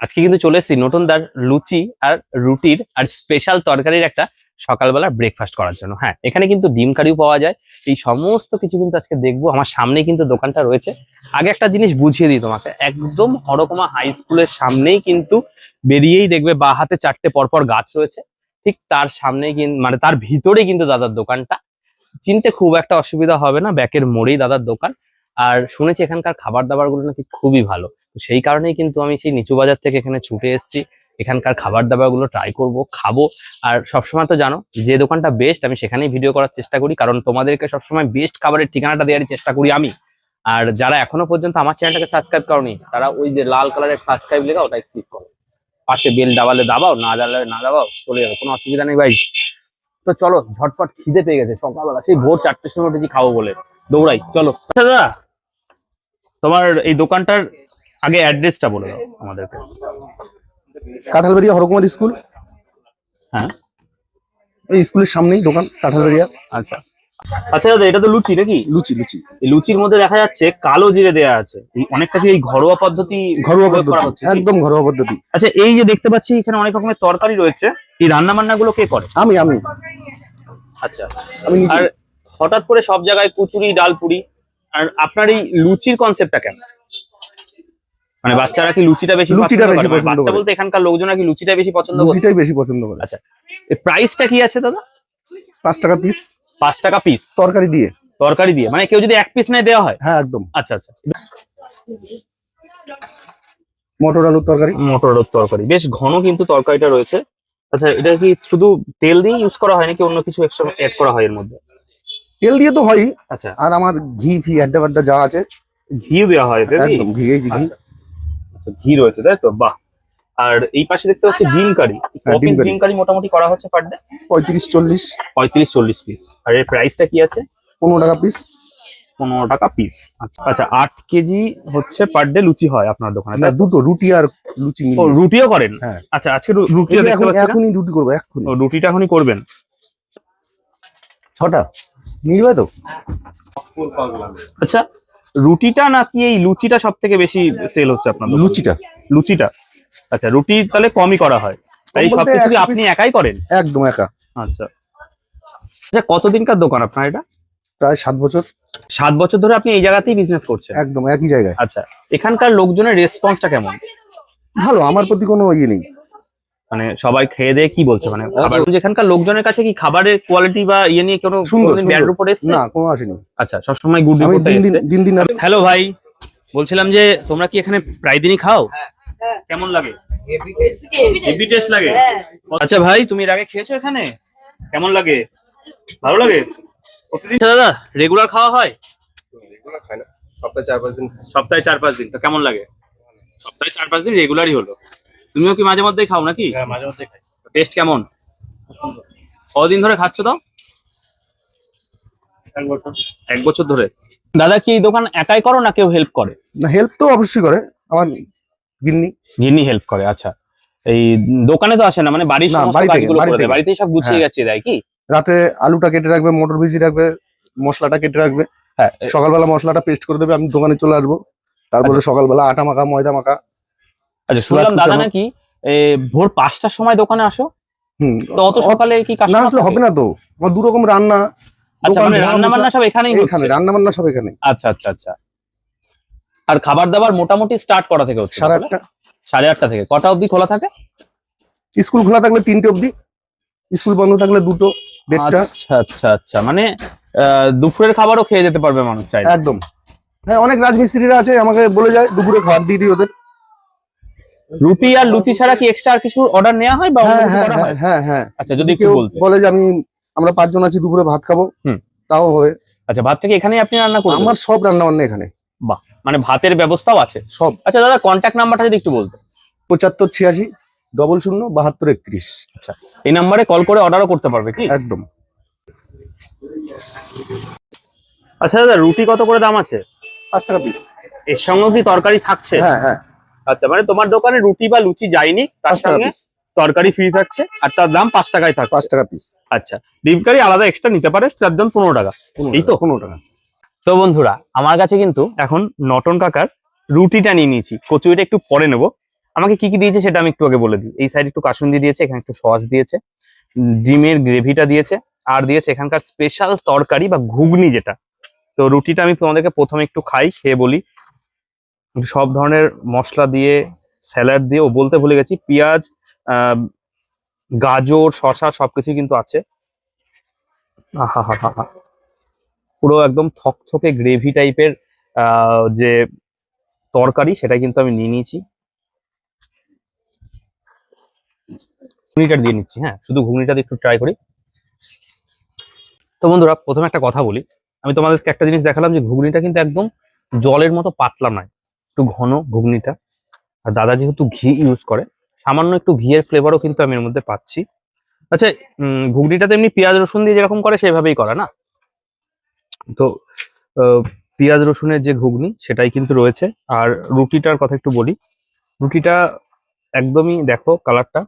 আজকে কিন্তু চলে এসেছি নতুন দার লুচি আর রুটির আর স্পেশাল তরকারির একটা সকালবেলা ব্রেকফাস্ট করার জন্য। হ্যাঁ এখানে কিন্তু ডিম কারিও পাওয়া যায়। এই সমস্ত কিছু কিন্তু আজকে দেখব। আমার সামনেই কিন্তু দোকানটা রয়েছে। আগে একটা জিনিস বুঝিয়ে দিই তোমাকে। একদম হরকমা হাই স্কুলের সামনেই কিন্তু বেরিয়েই দেখবে বা হাতে চারটে পরপর গাছ রয়েছে। ঠিক তার সামনেই কিন্তু মানে তার ভিতরেই কিন্তু দাদার দোকানটা। চিনতে খুব একটা অসুবিধা হবে না। ব্যাকের মোড়েই দাদার দোকান। আর শুনেছি এখানকার খাবার দাবারগুলো নাকি খুবই ভালো। তো সেই কারণেই কিন্তু আমি সেই নিচু বাজার থেকে এখানে ছুটে এসেছি। এখানকার খাবার দাবারগুলো ট্রাই করব, খাব। আর সবসময় তো জানো, যে দোকানটা বেস্ট আমি সেখানেই ভিডিও করার চেষ্টা করি। কারণ তোমাদেরকে সবসময় বেস্ট খাবারের ঠিকানাটা দেওয়ার চেষ্টা করি আমি। আর যারা এখনও পর্যন্ত আমার চ্যানেলটাকে সাবস্ক্রাইব করনি, তারা ওই যে লাল কালারের সাবস্ক্রাইব লেখা, ওটাই ক্লিক করো। পাশে বেল দাবালে দাবাও, না দাবালে না দাবাও, চলে যাবে, কোনো অসুবিধা নেই ভাই। তো চলো, ঝটপট খিদে পেয়ে গেছে সকালবেলা। সেই ভোর চারটের সময় উঠেছি খাব বলে। দৌড়াই, চলো। আচ্ছা দাদা তোমার এই দোকানটার আগে অ্যাড্রেসটা বলে দাও আমাদেরকে। কাঁঠালবাড়িয়া হরকুমার স্কুল। হ্যাঁ। এই স্কুলের সামনেই দোকান কাঁঠালবাড়িয়া। আচ্ছা। আচ্ছা দাদা এটা তো লুচি নাকি? লুচি লুচি। এই লুচির মধ্যে দেখা যাচ্ছে কালো জিরে দেয়া আছে। অনেকটা কি এই ঘরোয়া পদ্ধতি ঘরোয়া পদ্ধতি একদম ঘরোয়া পদ্ধতি। আচ্ছা এই যে দেখতে পাচ্ছি এখানে অনেক রকমের তরকারি রয়েছে। এই রান্না বান্না গুলো কে করে? আমি আমি। আচ্ছা। আমি আর হঠাৎ করে সব জায়গায় কুচুরি ডাল পুরি আর আপনার এই লুচির কনসেপ্টটা কেন? মানে বাচ্চারা কি লুচিটা বেশি লুচিটা পছন্দ বেশি করে? মানে বাচ্চা। বলতে এখানকার লোকজন কি লুচিটা বেশি পছন্দ করে? লুচিটাই বেশি পছন্দ করে। আচ্ছা এই প্রাইসটা কি আছে দাদা? পাঁচ টাকা পিস পাঁচ টাকা পিস তরকারি দিয়ে। তরকারি দিয়ে। মানে কেউ যদি এক পিস নেয় দেওয়া হয়? হ্যাঁ একদম। আচ্ছা আচ্ছা। মটর আলুর তরকারি। মটর আলুর তরকারি। বেশ ঘন কিন্তু তরকারিটা রয়েছে। আচ্ছা এটা কি শুধু তেল দিয়ে ইউজ করা হয় নাকি অন্য কিছু এক্সট্রা অ্যাড করা হয় এর মধ্যে? তেল দিয়ে তো হয়ই। আচ্ছা। আর আমার ঘি ফি আড্ডা বাড্ডা যা আছে। ঘি দেওয়া হয় একদম ঘি এই ঘি। আচ্ছা। আচ্ছা, ঘি রয়েছে তাই তো? বাহ। আর এই পাশে দেখতে পাচ্ছি ডিম কারি। হ্যাঁ, ডিম পিস কারি। ডিম কারি মোটামুটি করা হচ্ছে পার ডে পঁয়ত্রিশ চল্লিশ। পঁয়ত্রিশ চল্লিশ পিস আর এর প্রাইসটা কি আছে? পনেরো টাকা পিস পনেরো টাকা পিস আচ্ছা আচ্ছা আট কেজি হচ্ছে পার ডে লুচি হয় আপনার দোকানে না দুটো রুটি আর লুচি ও রুটিও করেন? হ্যাঁ। আচ্ছা আজকে রু- রুটিও এই যে দেখতে এখন পাচ্ছি না? এখনই রুটি করব ও, রুটিটা এখনই করবেন? ছটা। যাবে তো? আচ্ছা রুটিটা নাকি এই লুচিটা সব থেকে বেশি সেল হচ্ছে আপনার লুচিটা। লুচিটা। আচ্ছা রুটি তাহলে কমই করা হয়। তাই কম বলতে সবকিছু কি 100 আপনি একাই করেন? একদম একা। আচ্ছা। আচ্ছা কতদিনকার দোকান আপনার এটা? প্রায় সাত বছর। সাত বছর ধরে আপনি এই জায়গাতেই বিজনেস করছেন? একদম একই জায়গায়। আচ্ছা এখানকার লোকজনের রেসপন্সটা কেমন? ভালো আমার প্রতি কোনো ইয়ে নেই। মানে সবাই খেয়ে দিয়ে কি বলছে? মানে খাবার এখানকার লোকজনের কাছে কি খাবারের কোয়ালিটি বা ইয়ে নিয়ে কোনো সুন্দর, ব্যাড এসছে? না কোনো আসেনি। আচ্ছা সবসময় গুড দিন দিন হ্যালো ভাই বলছিলাম যে তোমরা কি এখানে প্রায় দিনই খাও? কেমন লাগে? হেভি টেস্ট লাগে। আচ্ছা ভাই তুমি এর আগে খেয়েছো এখানে? কেমন লাগে? ভালো লাগে? প্রতিদিন আচ্ছা দাদা রেগুলার খাওয়া হয়? সপ্তাহে চার পাঁচ দিন সপ্তাহে চার পাঁচ দিন তো কেমন লাগে? সপ্তাহে চার পাঁচ দিন রেগুলারই হলো। তুমিও কি মাঝে মধ্যেই খাও নাকি? হ্যাঁ মাঝে খাই। টেস্ট কেমন? কদিন ধরে খাচ্ছ তো? এক বছর। ধরে। দাদা কি এই দোকান একাই করো না কেউ হেল্প করে? না হেল্প তো অবশ্যই করে। আমার গিন্নি। গিন্নি হেল্প করে আচ্ছা। এই দোকানে তো আসে না মানে বাড়ির সমস্ত কাজগুলো করে দেয়। বাড়িতেই সব গুছিয়ে গেছে গেছিয়ে দেয় কি? রাতে আলুটা কেটে রাখবে মটর ভিজি রাখবে মশলাটা কেটে রাখবে। হ্যাঁ সকালবেলা মশলাটা পেস্ট করে দেবে আমি দোকানে চলে আসব। তারপরে সকালবেলা আটা মাখা ময়দা মাখা আচ্ছা শুনলাম দাদা নাকি ভোর পাঁচটার সময় দোকানে আসো। হুম। তো অত সকালে কি না আসলে হবে না তো। আমার দু রকম রান্না আচ্ছা মানে রান্না বান্না সব এখানেই এখানে রান্না বান্না সব এখানে আচ্ছা আচ্ছা আচ্ছা। আর খাবার দাবার মোটামুটি স্টার্ট করা থেকে হচ্ছে সাড়ে আটটা। সাড়ে আটটা থেকে। কটা অবধি খোলা থাকে? স্কুল খোলা থাকলে তিনটে অবধি। স্কুল বন্ধ থাকলে দুটো দেড়টা। আচ্ছা আচ্ছা আচ্ছা। মানে দুপুরের খাবারও খেয়ে যেতে পারবে মানুষ চাইলে। একদম। হ্যাঁ অনেক রাজমিস্ত্রিরা আছে আমাকে বলে যায় দুপুরে খাবার দিয়ে দিই ওদের। রুটি আর লুচি ছাড়া কি এক্সট্রা আর কিছু অর্ডার নেওয়া হয় বা অন্য হ্যাঁ কিছু হ্যাঁ করা হ্যাঁ? হয় হ্যাঁ আচ্ছা যদি কেউ বলতে। বলে যে আমি আমরা পাঁচজন আছি দুপুরে ভাত খাব। তাও হবে। আচ্ছা ভাতটা কি এখানেই আপনি রান্না করবেন আমার সব রান্না বান্না এখানে। বাহ মানে ভাতের ব্যবস্থাও আছে? সব। আচ্ছা দাদা কন্ট্যাক্ট নাম্বারটা যদি একটু বলতে পঁচাত্তর ছিয়াশি ডবল শূন্য বাহাত্তর একত্রিশ। আচ্ছা এই নাম্বারে কল করে অর্ডারও করতে পারবে কি? একদম। আচ্ছা দাদা রুটি কত করে দাম আছে? পাঁচ টাকা পিস এর সঙ্গেও কি তরকারি থাকছে? হ্যাঁ হ্যাঁ। আচ্ছা মানে তোমার দোকানে রুটি বা লুচি যায়নি তার সঙ্গে পিস তরকারি ফ্রি থাকছে আর তার দাম পাঁচ টাকায় থাকছে। পাঁচ টাকা পিস আচ্ছা ডিম কারি আলাদা এক্সট্রা নিতে পারে তার দাম পনেরো টাকা। এই তো? পনেরো টাকা। তো বন্ধুরা আমার কাছে কিন্তু এখন নটন কাকার রুটিটা নিয়ে নিয়েছি। কচুরিটা একটু পরে নেব। আমাকে কি কি দিয়েছে সেটা আমি একটু আগে বলে দিই। এই সাইড একটু কাসুন্দি দিয়েছে এখানে একটু সস দিয়েছে ডিমের গ্রেভিটা দিয়েছে আর দিয়েছে এখানকার স্পেশাল তরকারি বা ঘুগনি যেটা। তো রুটিটা আমি তোমাদেরকে প্রথমে একটু খাই খেয়ে বলি। সব ধরনের মশলা দিয়ে, স্যালাড দিয়ে, ও বলতে ভুলে গেছি, পেঁয়াজ গাজর, শসা সবকিছু কিন্তু আছে। হা হা পুরো একদম থকথকে গ্রেভি টাইপের যে তরকারি সেটা কিন্তু আমি নিয়ে নিয়েছি। ঘুগনিটা দিয়ে নিচ্ছি হ্যাঁ শুধু ঘুগনিটা দিয়ে একটু ট্রাই করি। তো বন্ধুরা, প্রথমে একটা কথা বলি। আমি তোমাদেরকে একটা জিনিস দেখালাম যে ঘুগনিটা কিন্তু একদম জলের মতো পাতলা নয়। একটু ঘন ঘুগনিটা। আর দাদা যেহেতু ঘি ইউজ করে, সামান্য একটু ঘিয়ের ফ্লেভারও কিন্তু আমি এর মধ্যে পাচ্ছি। আচ্ছা ঘুগনিটা তো এমনি পেঁয়াজ রসুন দিয়ে যেরকম করে সেভাবেই করা না? তো পেঁয়াজ রসুনের যে ঘুগনি সেটাই কিন্তু রয়েছে। আর রুটিটার কথা একটু বলি। রুটিটা একদমই দেখো কালারটা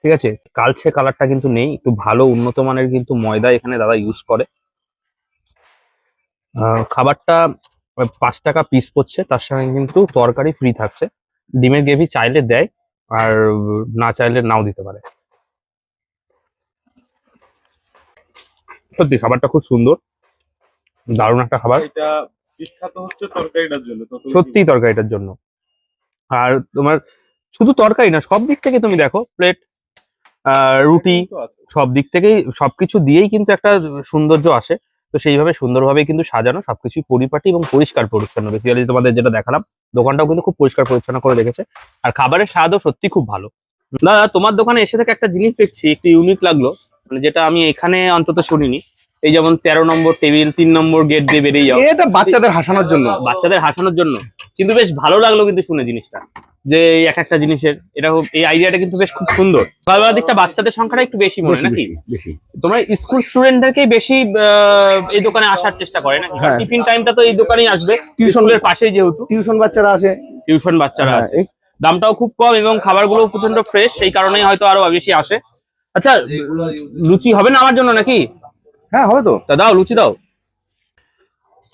ঠিক আছে? কালছে কালারটা কিন্তু নেই, একটু ভালো উন্নত মানের কিন্তু ময়দা এখানে দাদা ইউজ করে। খাবারটা পাঁচ টাকা পিস পড়ছে তার সঙ্গে কিন্তু তরকারি ফ্রি থাকছে। ডিমের গ্রেভি চাইলে দেয় আর না চাইলে নাও দিতে পারে। সত্যি খাবারটা খুব সুন্দর। দারুণ একটা খাবার। এটা বিখ্যাত হচ্ছে তরকারিটার জন্য সত্যি তরকারিটার জন্য। আর তোমার শুধু তরকারি না সব দিক থেকে তুমি দেখো প্লেট রুটি সব দিক থেকেই সবকিছু দিয়েই কিন্তু একটা সৌন্দর্য আসে। তো সেইভাবে সুন্দরভাবে কিন্তু সাজানো সবকিছুই পরিপাটি এবং পরিষ্কার পরিচ্ছন্ন। বেসিক্যালি তোমাদের যেটা দেখালাম দোকানটাও কিন্তু খুব পরিষ্কার পরিচ্ছন্ন করে রেখেছে। আর খাবারের স্বাদও সত্যি খুব ভালো। দাদা তোমার দোকানে এসে থেকে একটা জিনিস দেখছি একটু ইউনিক লাগল। মানে যেটা আমি এখানে অন্তত শুনিনি। এই যেমন তেরো নম্বর টেবিল তিন নম্বর গেট দিয়ে বেরিয়ে যাও। এটা বাচ্চাদের হাসানোর জন্য। বাচ্চাদের হাসানোর জন্য। কিন্তু বেশ ভালো লাগল কিন্তু শুনে জিনিসটা। যে এক একটা জিনিসের এটা এই আইডিয়াটা কিন্তু বেশ খুব সুন্দর। সবার দিকটা বাচ্চাদের সংখ্যাটা একটু বেশি মনে নাকি? বেশি তোমরা স্কুল স্টুডেন্টদেরকেই বেশি এই দোকানে আসার চেষ্টা করে নাকি? হ্যাঁ। টিফিন টাইমটা তো এই দোকানেই আসবে টিউশন স্কুলের পাশেই যেহেতু। টিউশন বাচ্চারা আছে। টিউশন বাচ্চারা হ্যাঁ, আছে। দামটাও খুব কম এবং খাবারগুলো প্রচণ্ড ফ্রেশ সেই কারণেই হয়তো আরও বেশি আসে। আচ্ছা লুচি হবে না আমার জন্য নাকি? হ্যাঁ হবে তো। তা দাও লুচি দাও।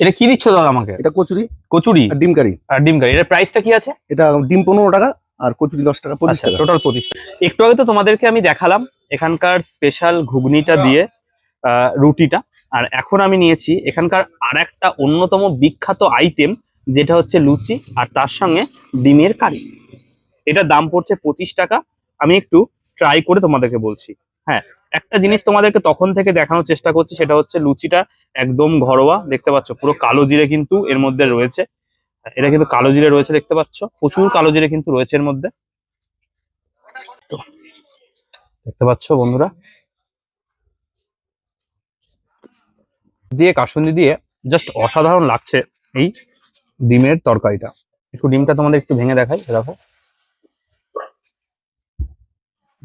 এটা কি দিচ্ছ দাদা আমাকে? এটা কচুরি। কচুরি? আর ডিম কারি আর ডিম কারি এটার প্রাইসটা কি আছে? এটা ডিম পনেরো টাকা আর কচুরি দশ টাকা পঁচিশ টাকা। টোটাল পঁচিশ একটু আগে তো তোমাদেরকে আমি দেখালাম এখানকার স্পেশাল ঘুগনিটা দিয়ে আহ, রুটিটা। আর এখন আমি নিয়েছি এখানকার আর একটা অন্যতম বিখ্যাত আইটেম যেটা হচ্ছে লুচি আর তার সঙ্গে ডিমের কারি। এটার দাম পড়ছে পঁচিশ টাকা। আমি একটু ট্রাই করে তোমাদেরকে বলছি। হ্যাঁ একটা জিনিস তোমাদেরকে তখন থেকে দেখানোর চেষ্টা করছি, সেটা হচ্ছে লুচিটা একদম ঘরোয়া, দেখতে পাচ্ছ? পুরো কালো জিরে কিন্তু এর মধ্যে রয়েছে। এটা কিন্তু কালো জিরে রয়েছে, দেখতে পাচ্ছ? প্রচুর কালো জিরে কিন্তু রয়েছে এর মধ্যে। তো, দেখতে পাচ্ছ বন্ধুরা? দিয়ে, কাসুন্দি দিয়ে জাস্ট অসাধারণ লাগছে এই ডিমের তরকারিটা। একটু ডিমটা তোমাদের একটু ভেঙে দেখাই, দেখো।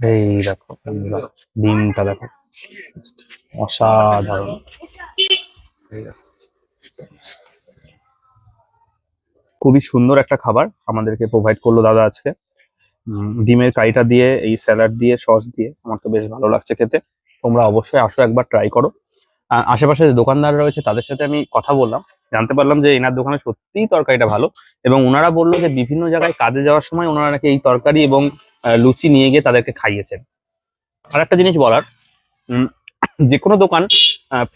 এই দেখো ডিমটা দেখো। অসাধারণ। খুবই সুন্দর একটা খাবার আমাদেরকে প্রোভাইড করল দাদা আজকে। ডিমের কারিটা দিয়ে, এই স্যালাড দিয়ে সস দিয়ে, আমার তো বেশ ভালো লাগছে খেতে। তোমরা অবশ্যই আসো একবার ট্রাই করো। আশেপাশে যে দোকানদার রয়েছে, তাদের সাথে আমি কথা বললাম। জানতে পারলাম যে এনার দোকানে সত্যিই তরকারিটা ভালো এবং ওনারা বলল যে বিভিন্ন জায়গায় কাজে যাওয়ার সময় ওনারা নাকি এই তরকারি এবং লুচি নিয়ে গিয়ে তাদেরকে খাইয়েছেন। আর একটা জিনিস বলার যে কোনো দোকান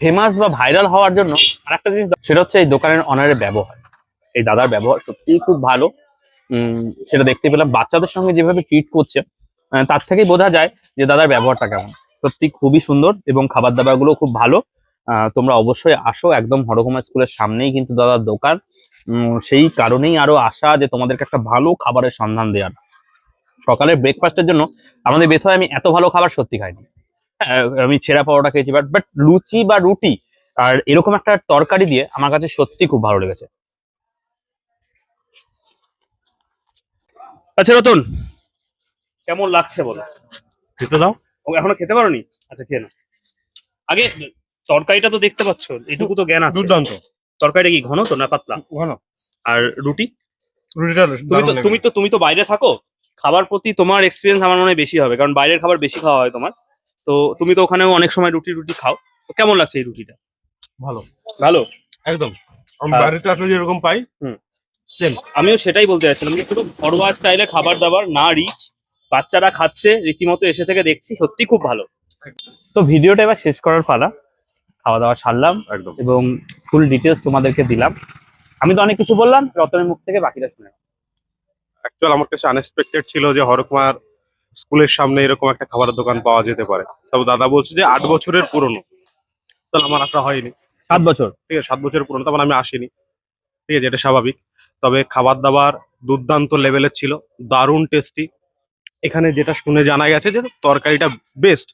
ফেমাস বা ভাইরাল হওয়ার জন্য আর একটা জিনিস সেটা হচ্ছে এই দোকানের অনারের ব্যবহার। এই দাদার ব্যবহার সত্যিই খুব ভালো। সেটা দেখতে পেলাম। বাচ্চাদের সঙ্গে যেভাবে ট্রিট করছে তার থেকেই বোঝা যায় যে দাদার ব্যবহারটা কেমন। সত্যি খুবই সুন্দর এবং খাবার দাবারগুলো খুব ভালো। তোমরা অবশ্যই আসো একদম হরকুমার স্কুলের সামনেই কিন্তু দাদার দোকান। সেই কারণেই আরও আশা যে তোমাদেরকে একটা ভালো খাবারের সন্ধান দেওয়ার। সকালের ব্রেকফাস্টের জন্য আমাদের বেথয় আমি এত ভালো খাবার সত্যি খাইনি। আমি ছেঁড়া পাওয়াটা খেয়েছি বাট বাট লুচি বা রুটি আর এরকম একটা তরকারি দিয়ে আমার কাছে সত্যি খুব ভালো লেগেছে। আচ্ছা রতন কেমন লাগছে বলো? খেতে দাও। এখনও খেতে পারোনি? আচ্ছা খেয়ে নাও। আগে তরকারিটা তো দেখতে পাচ্ছ এটুকু তো জ্ঞান আছে। দুর্দান্ত। তরকারিটা কি ঘন তো না পাতলা? ঘন। আর রুটি? রুটিটা তুমি তো তুমি তো তুমি তো বাইরে থাকো খাবার প্রতি তোমার এক্সপিরিয়েন্স আমার মনে হয় বেশি হবে কারণ বাইরের খাবার বেশি খাওয়া হয় তোমার। তো তুমি তো ওখানেও অনেক সময় রুটি রুটি খাও। তো কেমন লাগছে এই রুটিটা? ভালো। ভালো? একদম। আমি আর- বাড়িতে আসলে যেরকম পাই হুম। সেম আমিও সেটাই বলতে চাইছিলাম যে পুরো ঘরোয়া স্টাইলে খাবার দাবার না রিচ বাচ্চারা খাচ্ছে রীতিমতো এসে থেকে দেখছি সত্যি খুব ভালো। তো ভিডিওটা এবার শেষ করার পালা। খাওয়া দাওয়া সারলাম একদম। এবং ফুল ডিটেলস তোমাদেরকে দিলাম। আমি তো অনেক কিছু বললাম রতনের মুখ থেকে বাকিটা শুনে। অ্যাকচুয়াল আমার কাছে আনএক্সপেক্টেড ছিল যে হরকুমার স্কুলের সামনে এরকম একটা খাবারের দোকান পাওয়া যেতে পারে। তবে দাদা বলছে যে আট বছরের পুরনো। তাহলে আমার আশা হয়নি। সাত বছর? ঠিক আছে সাত বছরের পুরনো তখন আমি আসিনি। ঠিক আছে এটা স্বাভাবিক। তবে খাবার দাবার দুর্দান্ত লেভেলের ছিল দারুণ টেস্টি এখানে যেটা শুনে জানা গেছে যে তরকারিটা বেস্ট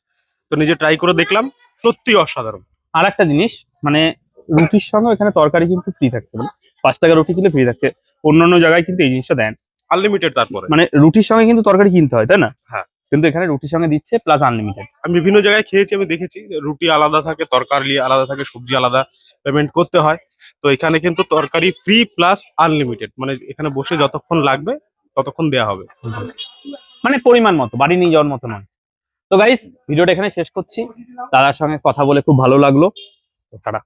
তো নিজে ট্রাই করে দেখলাম সত্যি অসাধারণ। আর একটা জিনিস মানে রুটির সঙ্গে এখানে তরকারি কিন্তু ফ্রি থাকছে মানে পাঁচ টাকা রুটি কিনলে ফ্রি থাকছে। অন্যান্য জায়গায় কিন্তু এই জিনিসটা দেন। আনলিমিটেড তারপরে। মানে রুটির সঙ্গে কিন্তু তরকারি কিনতে হয় তাই না? হ্যাঁ। কিন্তু এখানে রুটির সঙ্গে দিচ্ছে প্লাস আনলিমিটেড আমি বিভিন্ন জায়গায় খেয়েছি আমি দেখেছি রুটি আলাদা থাকে তরকারি আলাদা থাকে সবজি আলাদা পেমেন্ট করতে হয়। তো এখানে কিন্তু তরকারি ফ্রি প্লাস আনলিমিটেড মানে এখানে বসে যতক্ষণ লাগবে ততক্ষণ দেয়া হবে। মানে পরিমাণ মতো বাড়ি নিয়ে যাওয়ার মতো নয়। তো গাইস ভিডিওটা এখানে শেষ করছি। দাদার সঙ্গে কথা বলে খুব ভালো লাগল। তারা।